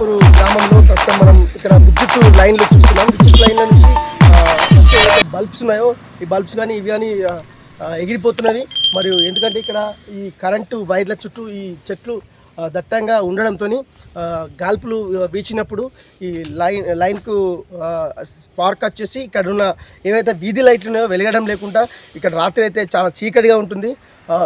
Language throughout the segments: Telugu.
కమలాపూర్ గ్రామంలో ప్రస్తుతం మనం ఇక్కడ విద్యుత్ లైన్లు చూస్తున్నాం. విద్యుత్ లైన్ల నుంచి బల్బ్స్ ఉన్నాయో ఈ బల్బ్స్ కానీ ఇవి కానీ ఎగిరిపోతున్నవి. మరియు ఎందుకంటే ఇక్కడ ఈ కరెంటు వైర్ల చుట్టూ ఈ చెట్లు దట్టంగా ఉండడంతో గాల్పులు వీచినప్పుడు ఈ లైన్ లైన్కు స్పార్క్ వచ్చేసి ఇక్కడ ఉన్న ఏవైతే వీధి లైట్లు ఉన్నాయో వెలగడం లేకుండా ఇక్కడ రాత్రి అయితే చాలా చీకటిగా ఉంటుంది.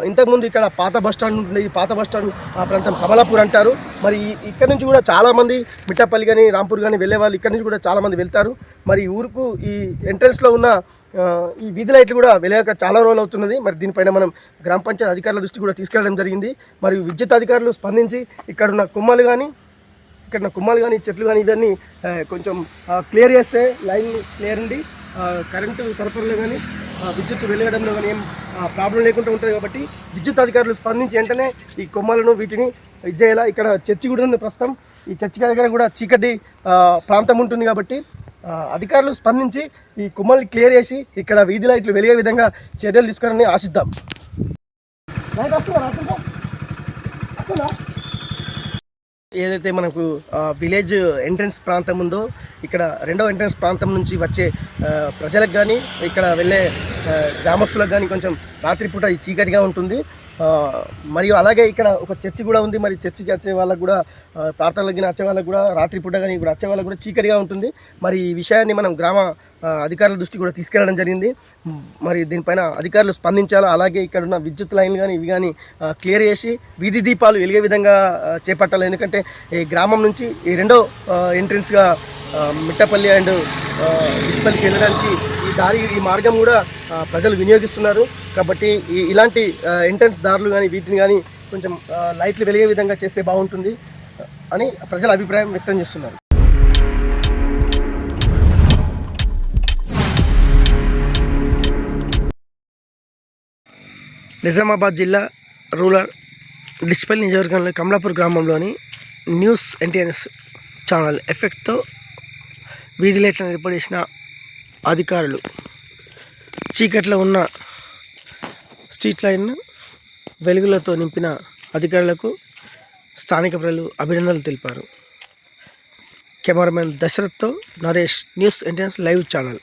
ఇంతకుముందు ఇక్కడ పాత బస్ స్టాండ్ ఉంటుంది ఈ పాత బస్ స్టాండ్ ఆ ప్రాంతం కమలాపూర్ అంటారు. మరి ఇక్కడ నుంచి కూడా చాలామంది మిట్టపల్లి కానీ రాంపూర్ కానీ వెళ్ళే వాళ్ళు ఇక్కడ నుంచి కూడా చాలామంది వెళ్తారు. మరి ఊరుకు ఈ ఎంట్రన్స్లో ఉన్న ఈ వీధి లైట్లు కూడా వెళ్ళాక చాలా రోజులు అవుతున్నది. మరి దీనిపైన మనం గ్రామ పంచాయతీ అధికారుల దృష్టి కూడా తీసుకెళ్ళడం జరిగింది. మరియు విద్యుత్ అధికారులు స్పందించి ఇక్కడ ఉన్న కుమ్మలు కానీ ఇక్కడ ఉన్న కుమ్మలు కానీ చెట్లు కానీ ఇవన్నీ కొంచెం క్లియర్ చేస్తే లైన్ క్లియర్ ఉండి కరెంటు సరఫరాలో కానీ విద్యుత్ వెలగడంలో కానీ ఏం ప్రాబ్లం లేకుండా ఉంటుంది కాబట్టి విద్యుత్ అధికారులు స్పందించి వెంటనే ఈ కొమ్మలను వీటిని ఇది ఇక్కడ చర్చి కూడా ఉంది ప్రస్తుతం. ఈ చర్చి దగ్గర కూడా చీకటి ప్రాంతం ఉంటుంది కాబట్టి అధికారులు స్పందించి ఈ కుమ్మల్ని క్లియర్ చేసి ఇక్కడ వీధి లైట్లు వెలిగే విధంగా చర్యలు తీసుకోవాలని ఆశిద్దాం. ఏదైతే మనకు విలేజ్ ఎంట్రన్స్ ప్రాంతం ఉందో ఇక్కడ రెండో ఎంట్రన్స్ ప్రాంతం నుంచి వచ్చే ప్రజలకు కానీ ఇక్కడ వెళ్ళే గ్రామస్తులకు కానీ కొంచెం రాత్రిపూట ఈ చీకటిగా ఉంటుంది. మరియు అలాగే ఇక్కడ ఒక చర్చి కూడా ఉంది. మరి చర్చికి వచ్చే వాళ్ళకు కూడా ప్రార్థనలకి ప్రార్థనలకు వచ్చే వాళ్ళకు కూడా రాత్రిపూట కానీ ఇప్పుడు వచ్చే వాళ్ళకు కూడా చీకటిగా ఉంటుంది. మరి ఈ విషయాన్ని మనం గ్రామ అధికారుల దృష్టి కూడా తీసుకెళ్ళడం జరిగింది. మరి దీనిపైన అధికారులు స్పందించాలా? అలాగే ఇక్కడ ఉన్న విద్యుత్ లైన్లు కానీ ఇవి కానీ క్లియర్ చేసి వీధి దీపాలు వెలిగే విధంగా చేపట్టాలి. ఎందుకంటే ఈ గ్రామం నుంచి ఈ రెండో ఎంట్రన్స్గా మిట్టపల్లి అండ్ మిట్టపల్లికి వెళ్ళడానికి ఈ దారి ఈ మార్గం కూడా ప్రజలు వినియోగిస్తున్నారు. కాబట్టి ఈ ఇలాంటి ఎంట్రన్స్ దారులు కానీ వీటిని కానీ కొంచెం లైట్లు వెలిగే విధంగా చేస్తే బాగుంటుంది అని ప్రజల అభిప్రాయం వ్యక్తం చేస్తున్నారు. నిజామాబాద్ జిల్లా రూరల్ డిస్పల్ నియోజకవర్గంలో కమలాపూర్ గ్రామంలోని న్యూస్ ఎన్టీఎన్ఎస్ ఛానల్ ఎఫెక్ట్తో వీధి లైట్లను ఏర్పాటు చేసిన అధికారులు. చీకట్లో ఉన్న స్ట్రీట్ లైన్ను వెలుగులతో నింపిన అధికారులకు స్థానిక ప్రజలు అభినందనలు తెలిపారు. కెమెరామెన్ దశరథ్తో నరేష్ న్యూస్ ఎన్టీఎన్స్ లైవ్ ఛానల్.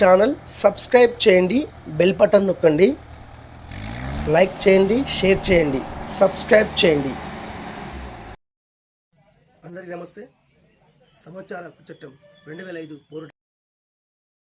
ఛానల్ సబ్స్క్రైబ్ చేయండి బెల్ బటన్ నొక్కండి లైక్ చేయండి షేర్ చేయండి సబ్స్క్రైబ్ చేయండి. అందరికీ నమస్తే. సమాచార హక్కు చట్టం రెండు వేల ఐదు